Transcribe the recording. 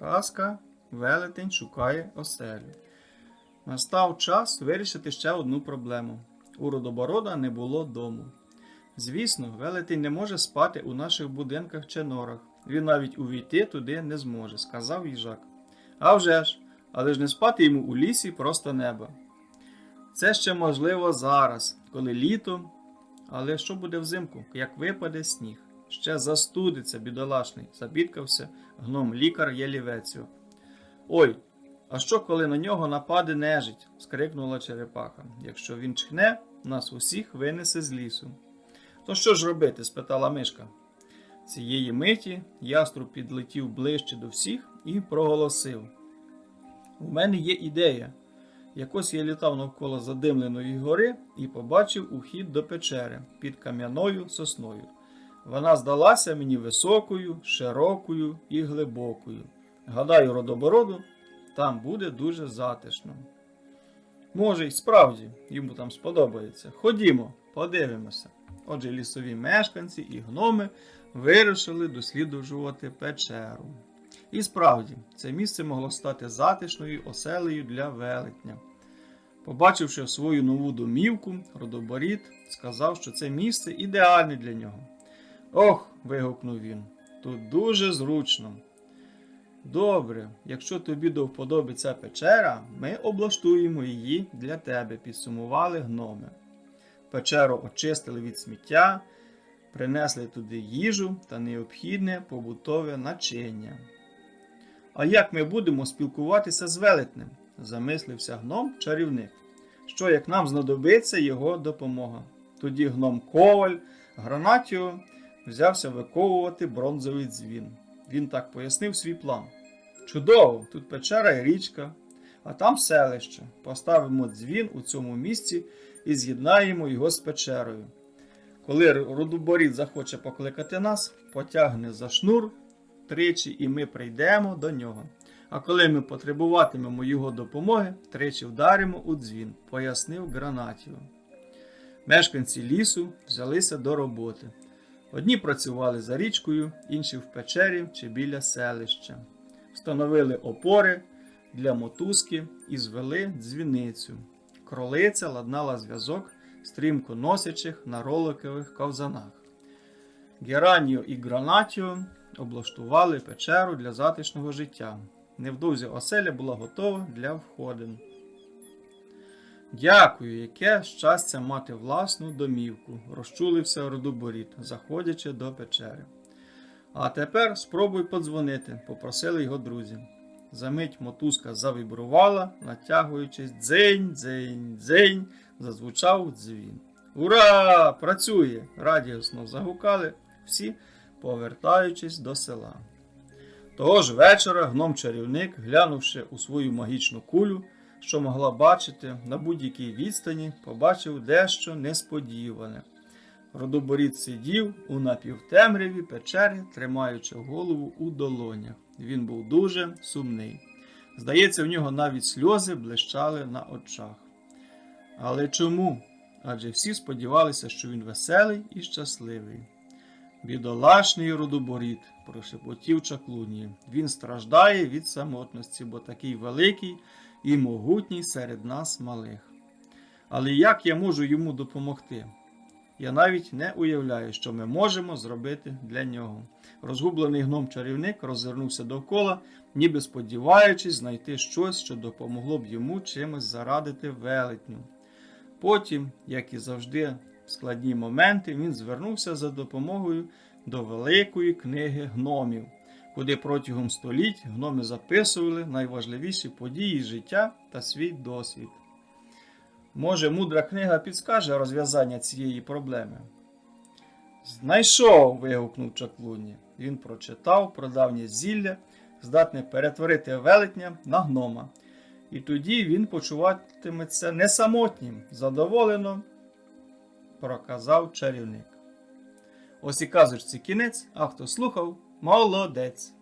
Казка велетень шукає оселю. Настав час вирішити ще одну проблему. У Родоборода не було дому. Звісно, велетень не може спати у наших будинках чи норах. Він навіть увійти туди не зможе, сказав їжак. А вже ж, але ж не спати йому у лісі просто неба. Це ще можливо зараз, коли літо. Але що буде взимку, як випаде сніг? Ще застудиться бідолашний, забідкався гном лікар Єлівецьо. Ой, а що, коли на нього нападе нежить? скрикнула черепаха. Якщо він чхне, нас усіх винесе з лісу. То що ж робити? спитала мишка. Цієї миті яструб підлетів ближче до всіх і проголосив: У мене є ідея. Якось я літав навколо задимленої гори і побачив ухід до печери під кам'яною сосною. Вона здалася мені високою, широкою і глибокою. Гадаю, родобороду там буде дуже затишно. Може, й справді йому там сподобається. Ходімо, подивимося. Отже, лісові мешканці і гноми вирішили досліджувати печеру. І справді, це місце могло стати затишною оселею для велетня. Побачивши свою нову домівку, родоборіт сказав, що це місце ідеальне для нього. Ох, вигукнув він, тут дуже зручно. Добре, якщо тобі до вподоби ця печера, ми облаштуємо її для тебе, підсумували гноми. Печеру очистили від сміття, принесли туди їжу та необхідне побутове начиння. А як ми будемо спілкуватися з велетнем? замислився гном чарівник. Що як нам знадобиться його допомога? Тоді гном Коваль Гранатіо взявся виковувати бронзовий дзвін. Він так пояснив свій план. Чудово, тут печера і річка, а там селище. Поставимо дзвін у цьому місці і з'єднаємо його з печерою. Коли Рудоборіт захоче покликати нас, потягне за шнур тричі, і ми прийдемо до нього. А коли ми потребуватимемо його допомоги, тричі вдаримо у дзвін, пояснив Гранатіо. Мешканці лісу взялися до роботи. Одні працювали за річкою, інші в печері чи біля селища. Встановили опори для мотузки і звели дзвіницю. Кролиця ладнала зв'язок стрімко носячих на роликових ковзанах. Гераніо і Гранатіо облаштували печеру для затишного життя. Невдовзі оселя була готова для входин. Дякую, яке щастя мати власну домівку, розчулився Родоборіт, заходячи до печери. А тепер спробуй подзвонити, попросили його друзі. Замить мотузка завібрувала, натягуючись дзень, дзень, дзень, зазвучав дзвін. Ура! Працює! радісно загукали всі, повертаючись до села. Того ж вечора гном-чарівник, глянувши у свою магічну кулю, що могла бачити на будь-якій відстані, побачив дещо несподіване. Родоборіт сидів у напівтемряві печері, тримаючи голову у долонях. Він був дуже сумний. Здається, в нього навіть сльози блищали на очах. Але чому? Адже всі сподівалися, що він веселий і щасливий. Бідолашний родоборіт, прошепотів чаклуні. Він страждає від самотності, бо такий великий і могутній серед нас малих. Але як я можу йому допомогти? Я навіть не уявляю, що ми можемо зробити для нього. Розгублений гном чарівник розвернувся довкола, ніби сподіваючись знайти щось, що допомогло б йому чимось зарадити велетню. Потім, як і завжди, в складні моменти, він звернувся за допомогою до великої книги гномів, куди протягом століть гноми записували найважливіші події життя та свій досвід. Може, мудра книга підскаже розв'язання цієї проблеми? Знайшов. вигукнув чаклуні. Він прочитав про давнє зілля, здатне перетворити велетня на гнома. І тоді він почуватиметься не самотнім, задоволено, проказав чарівник. Ось і казочці кінець, а хто слухав, молодець.